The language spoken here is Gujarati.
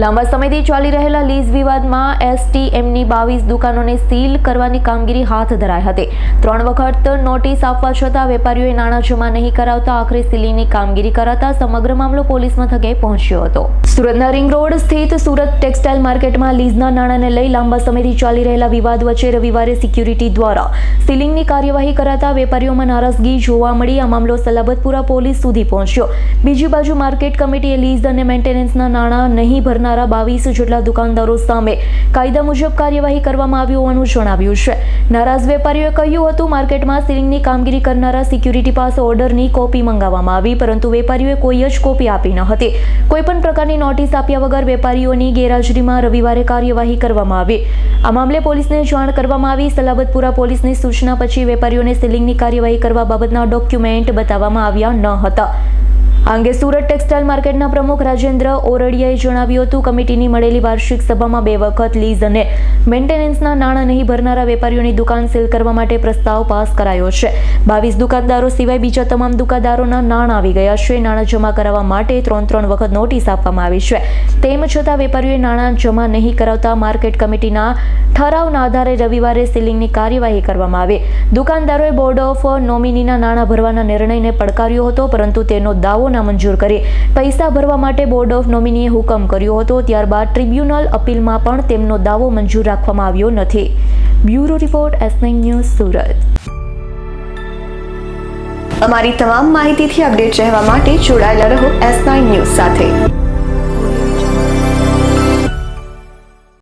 લાંબા સમયથી ચાલી રહેલા લીઝ વિવાદમાં એસટીએમની બાવીસ દુકાનોને સીલ કરવાની કામગીરી હાથ ધરાઈ હતી. ત્રણ વખત નોટિસ આપવા છતાં વેપારીઓએ નાણાં જમા નહીં કરાવતા આખરે સીલિંગની કામગીરી કરાતા સમગ્ર મામલો પોલીસ મથકે પહોંચ્યો હતો. સુરતના રિંગ રોડ સ્થિત સુરત ટેક્સટાઇલ માર્કેટમાં લીઝના નાણાંને લઈ લાંબા સમયથી ચાલી રહેલા વિવાદ વચ્ચે રવિવારે સિક્યુરિટી દ્વારા સીલિંગની કાર્યવાહી કરાતા વેપારીઓમાં નારાજગી જોવા મળી. આ મામલો સલાબતપુરા પોલીસ સુધી પહોંચ્યો. બીજી બાજુ માર્કેટ કમિટીએ લીઝ અને મેન્ટેનન્સના નાણાં નહીં ભરનારા બાવીસ જેટલા દુકાનદારો સામે કાયદા મુજબ કાર્યવાહી કરવામાં આવી હોવાનું જણાવ્યું છે. નારાજ વેપારીઓએ કહ્યું હતું, માર્કેટમાં સીલિંગની કામગીરી કરનારા સિક્યુરિટી પાસે ઓર્ડરની કોપી મંગાવવામાં આવી, પરંતુ વેપારીઓએ કોઈ જ કોપી આપી ન હતી. કોઈપણ પ્રકારની નોટિસ આપ્યા વગર વેપારીઓની ગેરહાજરીમાં રવિવારે કાર્યવાહી કરવામાં આવી. આ મામલે પોલીસને જાણ કરવામાં આવી. સલાબતપુરા પોલીસની સૂચના પછી વેપારીઓને સીલિંગની કાર્યવાહી કરવા બાબતના ડોક્યુમેન્ટ બતાવવામાં આવ્યા ન હતા. આ અંગે સુરત ટેક્સટાઇલ માર્કેટના પ્રમુખ રાજેન્દ્ર ઓરડિયાએ જણાવ્યું હતું, કમિટીની મળેલી વાર્ષિક સભામાં બે વખત લીઝ અને મેન્ટેનન્સના નાણાં નહીં ભરનારા વેપારીઓની દુકાન સીલ કરવા માટે પ્રસ્તાવ પાસ કરાયો છે. બાવીસ દુકાનદારો સિવાય બીજા તમામ દુકાનદારોના નાણાં આવી ગયા છે. નાણાં જમા કરાવવા માટે ત્રણ ત્રણ વખત નોટિસ આપવામાં આવી છે. તેમ છતાં વેપારીઓએ નાણાં જમા નહીં કરાવતા માર્કેટ કમિટીના ઠરાવના આધારે રવિવારે સીલિંગની કાર્યવાહી કરવામાં આવી. દુકાનદારોએ બોર્ડ ઓફ નોમિનીના નાણાં ભરવાના નિર્ણયને પડકાર્યો હતો, પરંતુ તેનો દાવો નામંજૂર કરી. પૈસા ભરવા માટે બોર્ડ ઓફ નોમિનીએ હુકમ કર્યો હતો, ત્યારબાદ ટ્રિબ્યુનલ અપીલમાં પણ તેમનો દાવો મંજૂર રાખવામાં આવ્યો નથી. Bureau report, S news, Surat. અમારી તમામ માહિતીથી અપડેટ રહેવા માટે જોડાયેલા રહો એસ ન્યૂઝ સાથે.